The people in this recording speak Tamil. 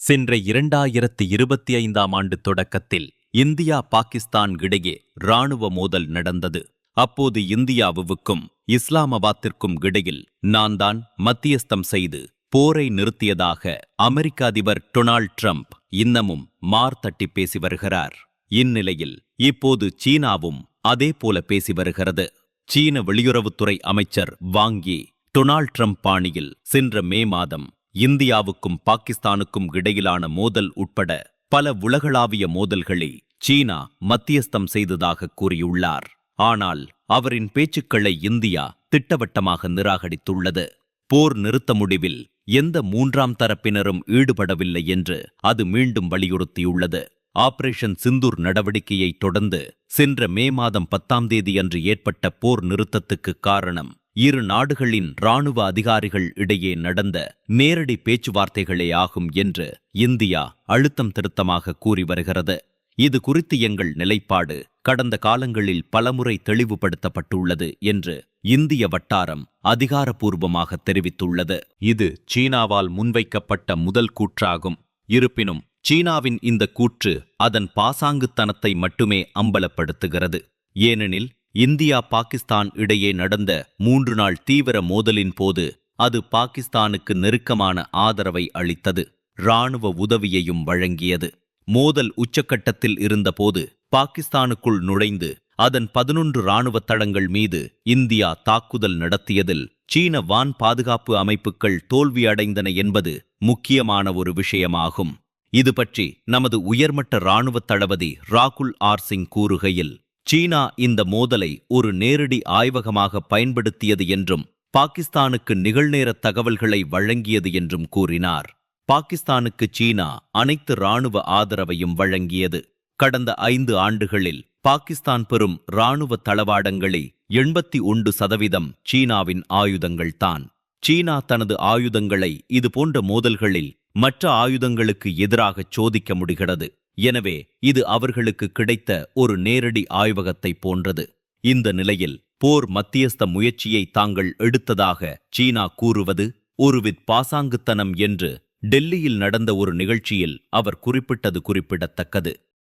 சென்ற இரண்டாயிரத்து இருபத்தி ஐந்தாம் ஆண்டு தொடக்கத்தில் இந்தியா பாகிஸ்தான் இடையே இராணுவ மோதல் நடந்தது. அப்போது இந்தியாவுக்கும் இஸ்லாமாபாத்திற்கும் இடையில் நான் தான் மத்தியஸ்தம் செய்து போரை நிறுத்தியதாக அமெரிக்க அதிபர் டொனால்ட் ட்ரம்ப் இன்னமும் மார்த்தட்டி பேசி வருகிறார். இந்நிலையில் இப்போது சீனாவும் அதே போல பேசி வருகிறது. சீன வெளியுறவுத்துறை அமைச்சர் வாங்கி டொனால்ட் ட்ரம்ப் பாணியில் சென்ற மே மாதம் இந்தியாவுக்கும் பாகிஸ்தானுக்கும் இடையிலான மோதல் உட்பட பல உலகளாவிய மோதல்களை சீனா மத்தியஸ்தம் செய்ததாக கூறியுள்ளார். ஆனால் அவரின் பேச்சுக்களை இந்தியா திட்டவட்டமாக நிராகரித்துள்ளது. போர் நிறுத்த முடிவில் எந்த மூன்றாம் தரப்பினரும் ஈடுபடவில்லை என்று அது மீண்டும் வலியுறுத்தியுள்ளது. ஆபரேஷன் சிந்தூர் நடவடிக்கையை தொடர்ந்து சென்ற மே மாதம் பத்தாம் தேதியன்று ஏற்பட்ட போர் நிறுத்தத்துக்கு காரணம் இரு நாடுகளின் இராணுவ அதிகாரிகள் இடையே நடந்த நேரடி பேச்சுவார்த்தைகளே ஆகும் என்று இந்தியா அழுத்தம் திருத்தமாக கூறி வருகிறது. இது குறித்து எங்கள் நிலைப்பாடு கடந்த காலங்களில் பலமுறை தெளிவுபடுத்தப்பட்டுள்ளது என்று இந்திய வட்டாரம் அதிகாரப்பூர்வமாக தெரிவித்துள்ளது. இது சீனாவால் முன்வைக்கப்பட்ட முதல் கூற்றாகும். இருப்பினும் சீனாவின் இந்த கூற்று அதன் பாசாங்குத்தனத்தை மட்டுமே அம்பலப்படுத்துகிறது. ஏனெனில் இந்தியா பாகிஸ்தான் இடையே நடந்த மூன்று நாள் தீவிர மோதலின் போது அது பாகிஸ்தானுக்கு நெருக்கமான ஆதரவை அளித்தது இராணுவ உதவியையும் வழங்கியது. மோதல் உச்சக்கட்டத்தில் இருந்தபோது பாகிஸ்தானுக்குள் நுழைந்து அதன் பதினொன்று இராணுவ தளங்கள் மீது இந்தியா தாக்குதல் நடத்தியதில் சீன வான் பாதுகாப்பு அமைப்புகள் தோல்வியடைந்தன என்பது முக்கியமான ஒரு விஷயமாகும். இது பற்றி நமது உயர்மட்ட இராணுவ தளபதி ராகுல் ஆர் சிங் கூறுகையில் சீனா இந்த மோதலை ஒரு நேரடி ஆய்வகமாக பயன்படுத்தியது என்றும் பாகிஸ்தானுக்கு நிகழ்நேர தகவல்களை வழங்கியது என்றும் கூறினார். பாகிஸ்தானுக்கு சீனா அனைத்து இராணுவ ஆதரவையும் வழங்கியது. கடந்த ஐந்து ஆண்டுகளில் பாகிஸ்தான் பெறும் ராணுவ தளவாடங்களை எண்பத்தி ஒன்று சதவீதம் சீனாவின் ஆயுதங்கள்தான் சீனா தனது ஆயுதங்களை இதுபோன்ற மோதல்களில் மற்ற ஆயுதங்களுக்கு எதிராக சோதிக்க முடிகிறது. எனவே இது அவர்களுக்கு கிடைத்த ஒரு நேரடி ஆய்வகத்தை போன்றது. இந்த நிலையில் போர் மத்தியஸ்த முயற்சியை தாங்கள் எடுத்ததாக சீனா கூறுவது ஒருவித் பாசாங்குத்தனம் என்று டெல்லியில் நடந்த ஒரு நிகழ்ச்சியில் அவர் குறிப்பிட்டது குறிப்பிடத்தக்கது.